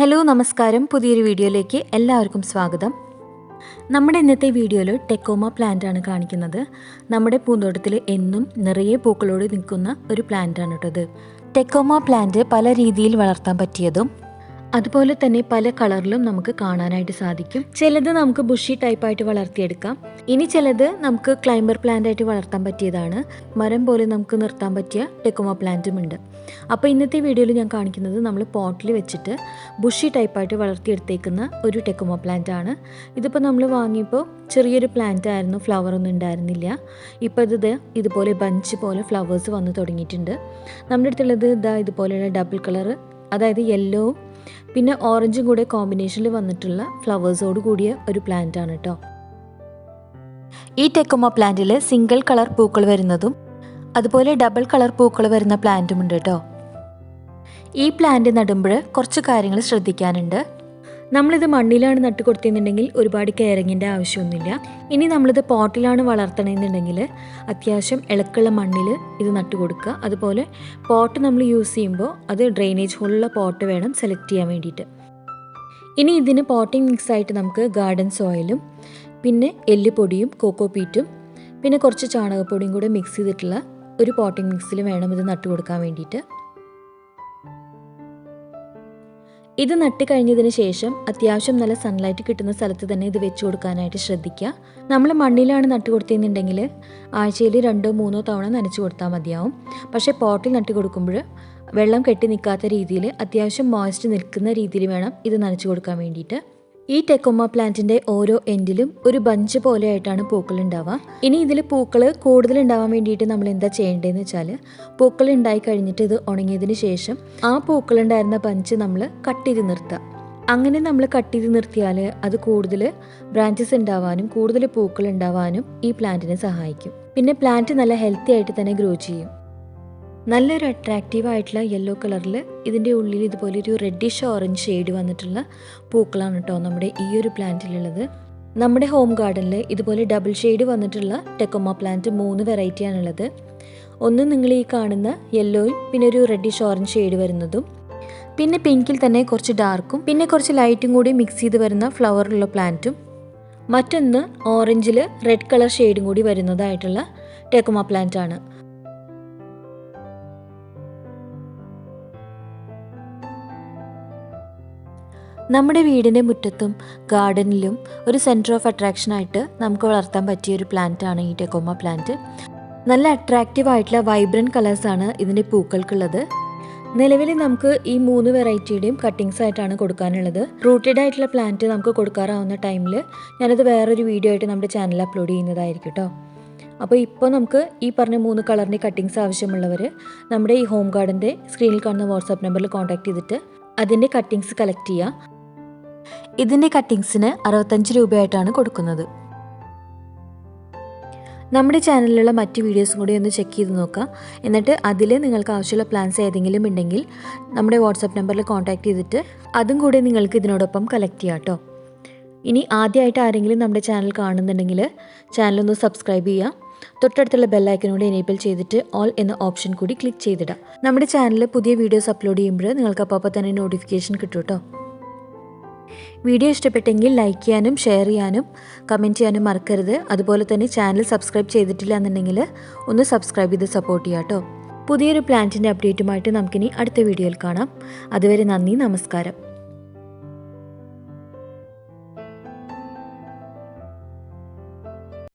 Hello നമസ്കാരം. പുതിയൊരു വീഡിയോയിലേക്ക് എല്ലാവർക്കും സ്വാഗതം. നമ്മുടെ ഇന്നത്തെ വീഡിയോയിൽ ടെക്കോമ പ്ലാന്റ് ആണ് കാണിക്കുന്നത്. നമ്മുടെ പൂന്തോട്ടത്തിൽ എന്നും നിറയെ പൂക്കളോട് നിൽക്കുന്ന ഒരു പ്ലാന്റ് ആണ് കേട്ടത് ടെക്കോമ പ്ലാന്റ് പല രീതിയിൽ വളർത്താൻ പറ്റിയതും അതുപോലെ തന്നെ പല കളറിലും നമുക്ക് കാണാനായിട്ട് സാധിക്കും. ചിലത് നമുക്ക് ബുഷി ടൈപ്പായിട്ട് വളർത്തിയെടുക്കാം. ഇനി ചിലത് നമുക്ക് ക്ലൈംബർ പ്ലാന്റ് ആയിട്ട് വളർത്താൻ പറ്റിയതാണ്. മരം പോലെ നമുക്ക് നിർത്താൻ പറ്റിയ ടെക്കോമ പ്ലാന്റും ഉണ്ട്. അപ്പോൾ ഇന്നത്തെ വീഡിയോയിൽ ഞാൻ കാണിക്കുന്നത് നമ്മൾ പോട്ടിൽ വെച്ചിട്ട് ബുഷി ടൈപ്പായിട്ട് വളർത്തിയെടുത്തേക്കുന്ന ഒരു ടെക്കോമ പ്ലാന്റ് ആണ്. ഇതിപ്പോൾ നമ്മൾ വാങ്ങിയപ്പോൾ ചെറിയൊരു പ്ലാന്റ് ആയിരുന്നു ഫ്ലവർ ഒന്നും ഉണ്ടായിരുന്നില്ല. ഇപ്പോൾ ഇത് ഇതുപോലെ ബഞ്ച് പോലെ ഫ്ലവേഴ്സ് വന്ന് തുടങ്ങിയിട്ടുണ്ട്. നമ്മുടെ അടുത്തുള്ളത് ഇതാ ഇതുപോലെയുള്ള ഡബിൾ കളർ അതായത് യെല്ലോവും പിന്നെ ഓറഞ്ചും കൂടെ കോമ്പിനേഷനിൽ വന്നിട്ടുള്ള ഫ്ലവേഴ്സോട് കൂടിയ ഒരു പ്ലാന്റ് ആണ് കേട്ടോ ഈ ടെക്കോമ പ്ലാന്റിൽ സിംഗിൾ കളർ പൂക്കൾ വരുന്നതും അതുപോലെ ഡബിൾ കളർ പൂക്കൾ വരുന്ന പ്ലാന്റും ഉണ്ട് കേട്ടോ ഈ പ്ലാന്റ് നടുമ്പോൾ കുറച്ച് കാര്യങ്ങൾ ശ്രദ്ധിക്കാനുണ്ട്. നമ്മളിത് മണ്ണിലാണ് നട്ട് കൊടുത്തിരുന്നുണ്ടെങ്കിൽ ഒരുപാട് കെയറിങ്ങിന്റെ ആവശ്യമൊന്നുമില്ല. ഇനി നമ്മളിത് പോട്ടിലാണ് വളർത്തണമെന്നുണ്ടെങ്കിൽ അത്യാവശ്യം ഇളക്കുള്ള മണ്ണിൽ ഇത് നട്ട് കൊടുക്കുക അതുപോലെ പോട്ട് നമ്മൾ യൂസ് ചെയ്യുമ്പോൾ അത് ഡ്രെയിനേജ് ഹോളുള്ള പോട്ട് വേണം സെലക്ട് ചെയ്യാൻ വേണ്ടിയിട്ട്. ഇനി ഇതിന് പോട്ടിംഗ് മിക്സ് ആയിട്ട് നമുക്ക് ഗാർഡൻ സോയിലും പിന്നെ എല്ലുപൊടിയും കോക്കോ പീറ്റും പിന്നെ കുറച്ച് ചാണകപ്പൊടിയും കൂടെ മിക്സ് ചെയ്തിട്ടുള്ള ഒരു പോട്ടിംഗ് മിക്സിൽ വേണം ഇത് നട്ട് കൊടുക്കാൻ വേണ്ടിയിട്ട്. ഇത് നട്ട് കഴിഞ്ഞതിന് ശേഷം അത്യാവശ്യം നല്ല സൺലൈറ്റ് കിട്ടുന്ന സ്ഥലത്ത് തന്നെ ഇത് വെച്ച് കൊടുക്കാനായിട്ട് ശ്രദ്ധിക്കുക. നമ്മൾ മണ്ണിലാണ് നട്ട് കൊടുത്തിരുന്നുണ്ടെങ്കിൽ ആഴ്ചയിൽ രണ്ടോ മൂന്നോ തവണ നനച്ചു കൊടുത്താൽ മതിയാവും. പക്ഷേ പോട്ടിൽ നട്ട് കൊടുക്കുമ്പോൾ വെള്ളം കെട്ടി നിൽക്കാത്ത രീതിയിൽ അത്യാവശ്യം മോയ്സ്റ്റ് നിൽക്കുന്ന രീതിയിൽ വേണം ഇത് നനച്ചു കൊടുക്കാൻ വേണ്ടിയിട്ട്. ഈ ടെക്കോമ പ്ലാന്റിന്റെ ഓരോ എൻഡിലും ഒരു ബഞ്ച് പോലെയായിട്ടാണ് പൂക്കൾ ഉണ്ടാവുക ഇനി ഇതിൽ പൂക്കൾ കൂടുതൽ ഉണ്ടാവാൻ വേണ്ടിയിട്ട് നമ്മൾ എന്താ ചെയ്യേണ്ടതെന്ന് വെച്ചാൽ പൂക്കൾ ഉണ്ടായി കഴിഞ്ഞിട്ട് ഇത് ഉണങ്ങിയതിന് ശേഷം ആ പൂക്കൾ ഉണ്ടായിരുന്ന ബഞ്ച് നമ്മൾ കട്ട് ചെയ്ത് നിർത്തുക അങ്ങനെ നമ്മൾ കട്ട് ചെയ്ത് നിർത്തിയാൽ അത് കൂടുതൽ ബ്രാഞ്ചസ് ഉണ്ടാവാനും കൂടുതൽ പൂക്കൾ ഉണ്ടാവാനും ഈ പ്ലാന്റിനെ സഹായിക്കും. പിന്നെ പ്ലാന്റ് നല്ല ഹെൽത്തി ആയിട്ട് തന്നെ ഗ്രോ ചെയ്യും. നല്ലൊരു അട്രാക്റ്റീവ് ആയിട്ടുള്ള യെല്ലോ കളറിൽ ഇതിന്റെ ഉള്ളിൽ ഇതുപോലെ ഒരു റെഡിഷ് ഓറഞ്ച് ഷെയ്ഡ് വന്നിട്ടുള്ള പൂക്കളാണ് കേട്ടോ നമ്മുടെ ഈ ഒരു പ്ലാന്റിലുള്ളത് നമ്മുടെ ഹോം ഗാർഡനിൽ ഇതുപോലെ ഡബിൾ ഷെയ്ഡ് വന്നിട്ടുള്ള ടെക്കോമ പ്ലാന്റ് മൂന്ന് വെറൈറ്റിയാണുള്ളത് ഒന്ന് നിങ്ങൾ ഈ കാണുന്ന യെല്ലോയും പിന്നെ ഒരു റെഡിഷ് ഓറഞ്ച് ഷെയ്ഡ് വരുന്നതും. പിന്നെ പിങ്കിൽ തന്നെ കുറച്ച് ഡാർക്കും പിന്നെ കുറച്ച് ലൈറ്റും കൂടി മിക്സ് ചെയ്ത് വരുന്ന ഫ്ലവറുള്ള പ്ലാന്റും മറ്റൊന്ന് ഓറഞ്ചിൽ റെഡ് കളർ ഷെയ്ഡും കൂടി വരുന്നതായിട്ടുള്ള ടെക്കോമ പ്ലാന്റ് ആണ്. നമ്മുടെ വീടിന്റെ മുറ്റത്തും ഗാർഡനിലും ഒരു സെന്റർ ഓഫ് അട്രാക്ഷനായിട്ട് നമുക്ക് വളർത്താൻ പറ്റിയ ഒരു പ്ലാന്റ് ആണ് ഈ ടെക്കോമ പ്ലാന്റ് നല്ല അട്രാക്റ്റീവ് ആയിട്ടുള്ള വൈബ്രന്റ് കളേഴ്സാണ് ഇതിന്റെ പൂക്കൾക്കുള്ളത്. നിലവിൽ നമുക്ക് ഈ മൂന്ന് വെറൈറ്റിയുടെയും കട്ടിങ്സ് ആയിട്ടാണ് കൊടുക്കാനുള്ളത്. റൂട്ടഡ് ആയിട്ടുള്ള പ്ലാന്റ് നമുക്ക് കൊടുക്കാറാവുന്ന ടൈമിൽ ഞാനത് വേറൊരു വീഡിയോ ആയിട്ട് നമ്മുടെ ചാനൽ അപ്ലോഡ് ചെയ്യുന്നതായിരിക്കും കേട്ടോ അപ്പോൾ ഇപ്പോൾ നമുക്ക് ഈ പറഞ്ഞ മൂന്ന് കളറിന്റെ കട്ടിങ്സ് ആവശ്യമുള്ളവർ നമ്മുടെ ഈ ഹോം ഗാർഡന്റെ സ്ക്രീനിൽ കാണുന്ന വാട്സാപ്പ് നമ്പറിൽ കോൺടാക്ട് ചെയ്തിട്ട് അതിന്റെ കട്ടിങ്സ് കളക്ട് ചെയ്യുക ഇതിന്റെ കട്ടിങ്സിന് അറുപത്തഞ്ച് രൂപയായിട്ടാണ് കൊടുക്കുന്നത്. നമ്മുടെ ചാനലിലുള്ള മറ്റ് വീഡിയോസും കൂടി ഒന്ന് ചെക്ക് ചെയ്ത് നോക്കുക. എന്നിട്ട് അതിൽ നിങ്ങൾക്ക് ആവശ്യമുള്ള പ്ലാൻസ് ഏതെങ്കിലും ഉണ്ടെങ്കിൽ നമ്മുടെ വാട്സാപ്പ് നമ്പറിൽ കോൺടാക്ട് ചെയ്തിട്ട് അതും കൂടി നിങ്ങൾക്ക് ഇതിനോടൊപ്പം കളക്ട് ചെയ്യാം കേട്ടോ. ഇനി ആദ്യമായിട്ട് ആരെങ്കിലും നമ്മുടെ ചാനൽ കാണുന്നുണ്ടെങ്കിൽ ചാനലൊന്ന് സബ്സ്ക്രൈബ് ചെയ്യുക. തൊട്ടടുത്തുള്ള ബെല്ലൈക്കനോട് എനേബിൾ ചെയ്തിട്ട് ഓൾ എന്ന ഓപ്ഷൻ കൂടി ക്ലിക്ക് ചെയ്തിടാം നമ്മുടെ ചാനലിൽ പുതിയ വീഡിയോസ് അപ്ലോഡ് ചെയ്യുമ്പോൾ നിങ്ങൾക്ക് അപ്പോൾ തന്നെ നോട്ടിഫിക്കേഷൻ കിട്ടും കേട്ടോ. വീഡിയോ ഇഷ്ടപ്പെട്ടെങ്കിൽ ലൈക്ക് ചെയ്യാനും ഷെയർ ചെയ്യാനും കമന്റ് ചെയ്യാനും മറക്കരുത്. അതുപോലെ തന്നെ ചാനൽ സബ്സ്ക്രൈബ് ചെയ്തിട്ടില്ല എന്നുണ്ടെങ്കിൽ ഒന്ന് സബ്സ്ക്രൈബ് ചെയ്ത് സപ്പോർട്ട് ചെയ്യാം കേട്ടോ പുതിയൊരു പ്ലാന്റിന്റെ അപ്ഡേറ്റുമായിട്ട് നമുക്കിനി അടുത്ത വീഡിയോയിൽ കാണാം. അതുവരെ നന്ദി നമസ്കാരം.